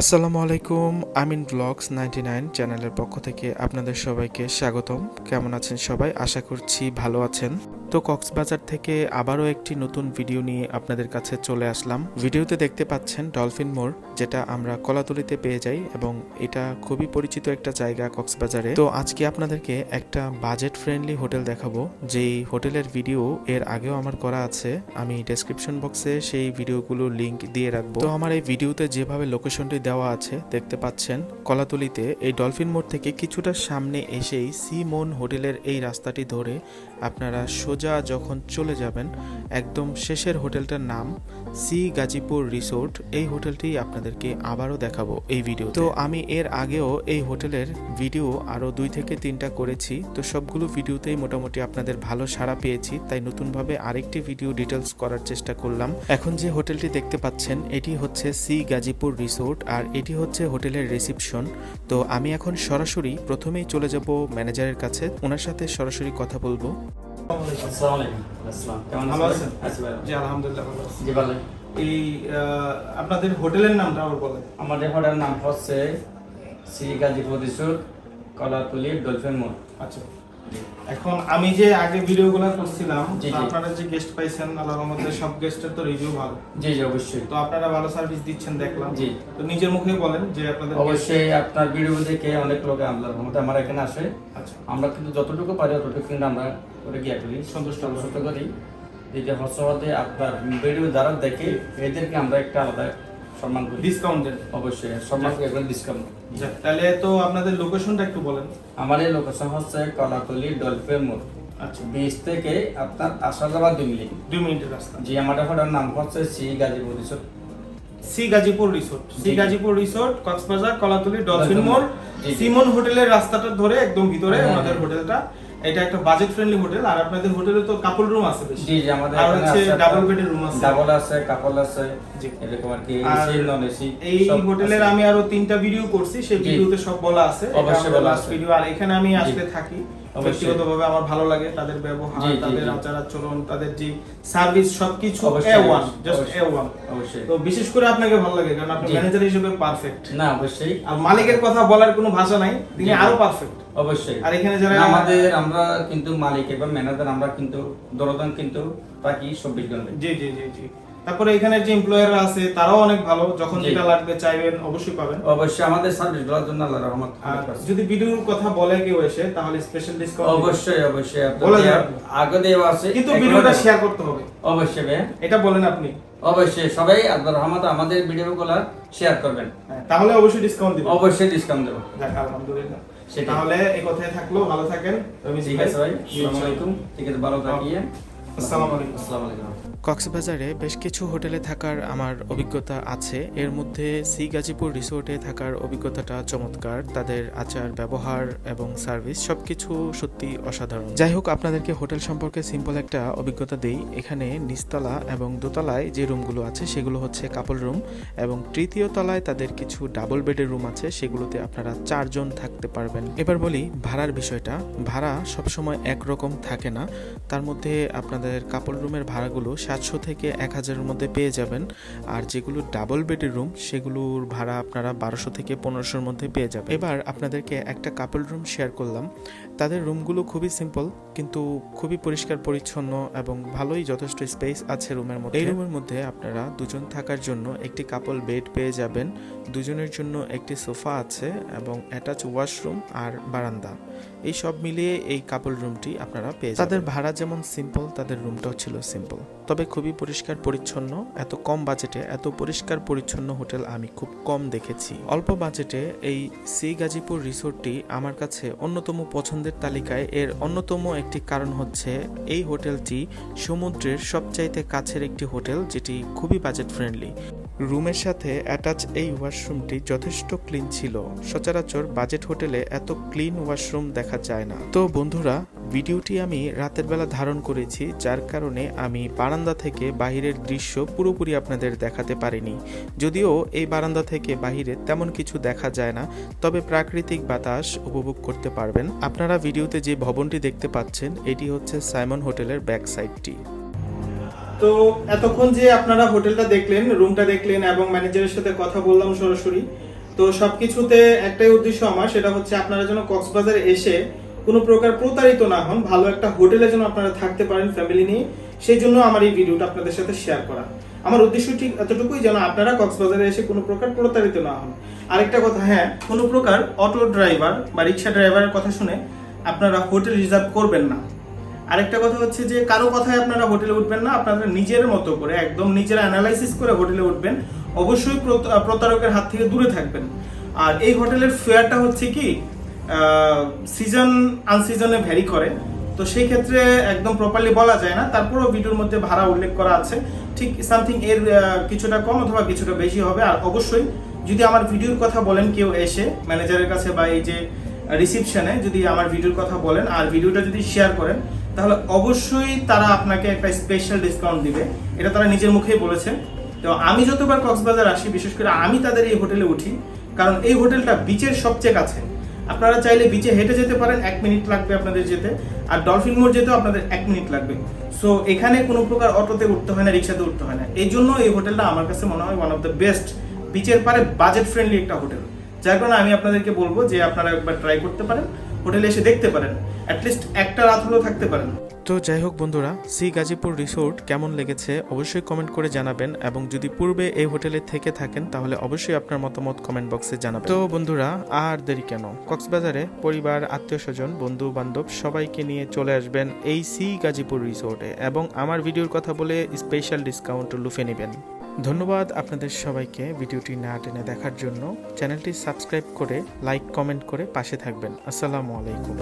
আসসালামু আলাইকুম, আমিন blogs ninety nine চ্যানেলের পক্ষ থেকে আপনাদের সবাইকে স্বাগতম। কেমন আছেন সবাই? আশা করছি ভালো আছেন। তো কক্সবাজার থেকে আবারও একটি নতুন ভিডিও নিয়ে আপনাদের কাছে চলে আসলাম। ভিডিওতে দেখতে পাচ্ছেন ডলফিন মোড়, যেটা আমরা কলাতলিতে পেয়ে যাই এবং এটা খুবই পরিচিত একটা জায়গা কক্সবাজারে। তো আজকে আপনাদেরকে একটা বাজেট ফ্রেন্ডলি হোটেল দেখাবো। যেই হোটেলের ভিডিও এর আগেও আমার করা আছে। আমি ডেসক্রিপশন বক্সে সেই ভিডিওগুলো লিংক দিয়ে রাখব। তো আমার এই ভিডিওতে যেভাবে লোকেশনটি দেওয়া আছে, দেখতে পাচ্ছেন। কলাতলিতে এই ডলফিন মোড় থেকে কিছুটা সামনে এসেই সি মন হোটেলের এই রাস্তাটি ধরে আপনারা সোজা যখন চলে যাবেন, একদম শেষের হোটেলটার নাম সি গাজীপুর রিসোর্ট। এই হোটেলটি আপনাদেরকে আবারও দেখাবো এই ভিডিও তো আমি এর আগেও এই হোটেলের ভিডিও আরও দুই থেকে তিনটা করেছি। তো সবগুলো ভিডিওতেই মোটামুটি আপনাদের ভালো সাড়া পেয়েছি, তাই নতুনভাবে আরেকটি ভিডিও ডিটেলস করার চেষ্টা করলাম। এখন যে হোটেলটি দেখতে পাচ্ছেন, এটি হচ্ছে সি গাজীপুর রিসোর্ট, আর এটি হচ্ছে হোটেলের রিসিপশন। তো আমি এখন সরাসরি প্রথমেই চলে যাব ম্যানেজারের কাছে, ওনার সাথে সরাসরি কথা বলব। আসসালামু আলাইকুম। আসসালাম কেমন আছেন? জি আলহামদুলিল্লাহ ভালো আছি। জি ভালো এই আপনাদের হোটেলের নামটা আবার বলেন আমাদের হোটেলের নাম হচ্ছে শ্রী গাজীপুর রিসোর্ট কলাতলি ডলফিন মোড়। আচ্ছা। এখন আমি যে আগে ভিডিওগুলো করছিলাম আপনারা যে গেস্ট পাইছেন আল্লাহর মধ্যে সব গেস্টের তো রিভিউ ভালো। জি জি অবশ্যই। তো আপনারা ভালো সার্ভিস দিচ্ছেন দেখলাম। জি। তো নিজের মুখেই বলেন যে আপনাদের অবশ্যই আপনার ভিডিও দেখে অনেক লোক আল্লাহর রহমতে আমার এখানে আসে। আচ্ছা। আমরা কিন্তু যতটুকু পারি ততটুকু কিন্তু আমরা করে গিয়ে করি সন্তুষ্ট সন্তুষ্ট করি। এই যে হর্ষবাদে আপনার ভিডিও যারা দেখে এদেরকে আমরা একটা আলাদা সম্মান করি। ডিসকাউন্ট দেন অবশ্যই সম্মান করে ডিসকাউন্ট তাহলে তো আপনাদের লোকেশনটা একটু বলেন। লোকেশন হচ্ছে কলাতলি মোড়। আচ্ছা। বিচ থেকে আপনার আসা যাওয়া দুই মিনিট। দুই মিনিটের রাস্তা। জি আমাদের হোটেল নাম হচ্ছে Shri Gazipur resort. C Gazipur resort. C Gazipur resort Cox's Bazar Kolatoli dolphin মোড়। সিমন হোটেলের রাস্তাটা ধরে একদম ভিতরে হ্যাঁ, আমাদের হ্যাঁ। হোটেলটা। এটা একটা বাজেট ফ্রেন্ডলি হোটেল আর আপনাদের হোটেলে তো কাপল রুম আছে বেশি জি জি আমাদের আর হচ্ছে ডাবল বেডের রুম আছে ডাবল আছে কাপল আছে জি। এরকম আর কি এসি নন এসি এই হোটেলের আমি আরও তিনটা ভিডিও করছি সেই। ভিডিওতে সব বলা আছে অবশ্যই বলা আছে। ভিডিও আর এখানে আমি আজকে আসলে থাকি। ব্যক্তিগতভাবে আমার ভালো লাগে তাদের ব্যবহার তাদের আচার আচরণ তাদের যে সার্ভিস সবকিছু A one just A one অবশ্যই। তো বিশেষ করে আপনাকে ভালো লাগে কারণ আপনি ম্যানেজার হিসেবে পারফেক্ট না অবশ্যই। আর মালিকের কথা বলার কোনো ভাষা নাই তিনি আরও পারফেক্ট অবশ্যই। আর এখানে যারা আমাদের আমরা কিন্তু মালিক এবং ম্যানেজার আমরা কিন্তু দরদান কিন্তু থাকি চব্বিশ ঘণ্টা জি জি জি জি। তারপরে এখানে যে এমপ্লয়াররা আছে তারাও অনেক ভালো। যখন যেটা লাগবে চাইবেন অবশ্যই পাবেন। অবশ্যই আমাদের সার্ভিস দেওয়ার জন্য আল্লাহ রহমত। যদি ভিডিওর কথা বলে কেউ এসে তাহলে স্পেশাল ডিসকাউন্ট অবশ্যই অবশ্যই। আগে দেওয়া আছে কিন্তু ভিডিওটা শেয়ার করতে হবে। অবশ্যই ভাই এটা বলেন আপনি। অবশ্যই সবাই আল্লাহ রহমত আমাদের ভিডিওগুলো শেয়ার করবেন। হ্যাঁ, তাহলে অবশ্যই ডিসকাউন্ট দিব অবশ্যই ডিসকাউন্ট দেবো। যাক আলহামদুলিল্লাহ। তাহলে এই কথাই থাকল ভালো থাকেন। ঠিক আছে ভাই আসসালামু আলাইকুম। ঠিক আছে ভালো থাকিয়ে আসসালামু আলাইকুম। আসসালামু আলাইকুম। কক্সবাজারে বেশ কিছু হোটেলে থাকার আমার অভিজ্ঞতা আছে। এর মধ্যে সি গাজীপুর রিসোর্টে থাকার অভিজ্ঞতাটা চমৎকার। তাদের আচার, ব্যবহার এবং সার্ভিস সবকিছু সত্যি অসাধারণ। যাই হোক, আপনাদেরকে হোটেল সম্পর্কে সিম্পল একটা অভিজ্ঞতা দেই। এখানে নিচতলা এবং দোতলায় যে রুমগুলো আছে, সেগুলো হচ্ছে কাপল রুম এবং তৃতীয় তলায় তাদের কিছু ডাবল বেডের রুম আছে। সেগুলোতে আপনারা চারজন থাকতে পারবেন। এবার বলি ভাড়ার বিষয়টা। ভাড়া সবসময় একরকম থাকে না। তার মধ্যে আপনাদের কাপল রুমের ভাড়াগুলো সাতশো থেকে এক হাজারের মধ্যে পেয়ে যাবেন। আর যেগুলো ডাবল বেডের রুম সেগুলোর ভাড়া আপনারা বারোশো থেকে পনেরোশোর মধ্যে পেয়ে যাবেন। এবার আপনাদেরকে একটা কাপল রুম শেয়ার করলাম। তাদের রুমগুলো খুবই সিম্পল, কিন্তু খুবই পরিষ্কার, পরিচ্ছন্ন এবং ভালোই যথেষ্ট স্পেস আছে রুমের মধ্যে। এই রুমের মধ্যে আপনারা দুজন থাকার জন্য একটি কাপল বেড পেয়ে যাবেন। দুজনের জন্য একটি সোফা আছে এবং অ্যাটাচ ওয়াশরুম আর বারান্দা। এই সব মিলিয়ে এই কাপল রুমটি আপনারা পেয়ে তাদের ভাড়া যেমন সিম্পল, তাদের রুমটাও ছিল সিম্পল। তবে খুবই পরিষ্কার, পরিচ্ছন্ন, এত কম বাজেটে, এত পরিষ্কার, পরিচ্ছন্ন হোটেল আমি খুব কম দেখেছি। অল্প বাজেটে এই সি গাজীপুর রিসোর্টটি আমার কাছে অন্যতম পছন্দের তালিকায় এর অন্যতম একটি কারণ হচ্ছে এই হোটেলটি সমুদ্রের সবচাইতে কাছের একটি হোটেল যেটি খুবই বাজেট ফ্রেন্ডলি। রুমের সাথে অ্যাটাচ এই ওয়াশরুমটি যথেষ্ট ক্লিন ছিল। সচরাচর বাজেট হোটেলে এত ক্লিন ওয়াশরুম দেখা যায় না। তো বন্ধুরা, ভিডিওটি আমি রাতের বেলা ধারণ করেছি, যার কারণে আমি বারান্দা থেকে বাহিরের দৃশ্য পুরোপুরি আপনাদের দেখাতে পারিনি। যদিও এই বারান্দা থেকে বাহিরে তেমন কিছু দেখা যায় না, তবে প্রাকৃতিক বাতাস উপভোগ করতে পারবেন। আপনারা ভিডিওতে যে ভবনটি দেখতে পাচ্ছেন, এটি হচ্ছে সাইমন হোটেলের ব্যাক সাইডটি। তো এতক্ষণ যে আপনারা হোটেলটা দেখলেন, রুমটা দেখলেন এবং ম্যানেজারের সাথে কথা বললাম সরাসরি, তো সবকিছুতে একটাই উদ্দেশ্য আমার, সেটা হচ্ছে আপনারা যেন কক্সবাজারে এসে কোনো প্রকার প্রতারিত না হন, ভালো একটা হোটেলে যেন আপনারা থাকতে পারেন ফ্যামিলি নিয়ে। সেই জন্য আমার এই ভিডিওটা আপনাদের সাথে শেয়ার করা। আমার উদ্দেশ্য ঠিক এতটুকুই যেন আপনারা কক্সবাজারে এসে কোনো প্রকার প্রতারিত না হন। আরেকটা কথা হ্যাঁ কোনো প্রকার অটো ড্রাইভার বা রিক্সা ড্রাইভারের কথা শুনে আপনারা হোটেল রিজার্ভ করবেন না। আরেকটা কথা হচ্ছে যে কারও কথায় আপনারা হোটেলে উঠবেন না আপনারা নিজের মতো করে, একদম নিজেরা অ্যানালাইসিস করে হোটেলে উঠবেন। অবশ্যই প্রতারকের হাত থেকে দূরে থাকবেন। আর এই হোটেলের ফেয়ারটা হচ্ছে কি সিজন আনসিজনে ভ্যারি করে। তো সেই ক্ষেত্রে একদম প্রপারলি বলা যায় না। তারপরেও ভিডিওর মধ্যে ভাড়া উল্লেখ করা আছে। ঠিক সামথিং এর কিছুটা কম অথবা কিছুটা বেশি হবে। আর অবশ্যই যদি আমার ভিডিওর কথা বলেন কেউ এসে ম্যানেজারের কাছে বা এই যে রিসিপশনে যদি আমার ভিডিওর কথা বলেন, আর ভিডিওটা যদি শেয়ার করেন তাহলে অবশ্যই তারা আপনাকে একটা স্পেশাল ডিসকাউন্ট দিবে। এটা তারা নিজের মুখেই বলেছে তো আমি যতবার কক্সবাজার আসি, বিশেষ করে আমি তাদের এই হোটেলে উঠি, কারণ এই হোটেলটা বিচের সবচেয়ে কাছে। আপনারা চাইলে বিচে হেঁটে যেতে পারেন, এক মিনিট লাগবে আপনাদের যেতে। আর ডলফিন মোড় যেতেও আপনাদের এক মিনিট লাগবে। সো এখানে কোনো প্রকার অটোতে উঠতে হয় না, রিক্সাতে উঠতে হয় না। এই জন্য এই হোটেলটা আমার কাছে মনে হয় ওয়ান অফ দ্য বেস্ট বিচের পারে বাজেট ফ্রেন্ডলি একটা হোটেল। যার কারণে আমি আপনাদেরকে বলব যে আপনারা একবার ট্রাই করতে পারেন। হোটেলে এসে দেখতে পারেন। অ্যাটলিস্ট একটা রাত হলেও থাকতে পারেন। তো যাই হোক বন্ধুরা, সি গাজীপুর রিসোর্ট কেমন লেগেছে অবশ্যই কমেন্ট করে জানাবেন এবং যদি পূর্বে এই হোটেলে থেকে থাকেন, তাহলে অবশ্যই আপনার মতামত কমেন্ট বক্সে জানাবেন। তো বন্ধুরা, আর দেরি কেন? কক্সবাজারে পরিবার, আত্মীয় স্বজন, বন্ধু বান্ধব সবাইকে নিয়ে চলে আসবেন এই সি গাজীপুর রিসোর্টে এবং আমার ভিডিওর কথা বলে স্পেশাল ডিসকাউন্ট লুফে নেবেন। ধন্যবাদ আপনাদের সবাইকে ভিডিওটি না টেনে দেখার জন্য। চ্যানেলটি সাবস্ক্রাইব করে, লাইক, কমেন্ট করে পাশে থাকবেন। আসসালামু আলাইকুম।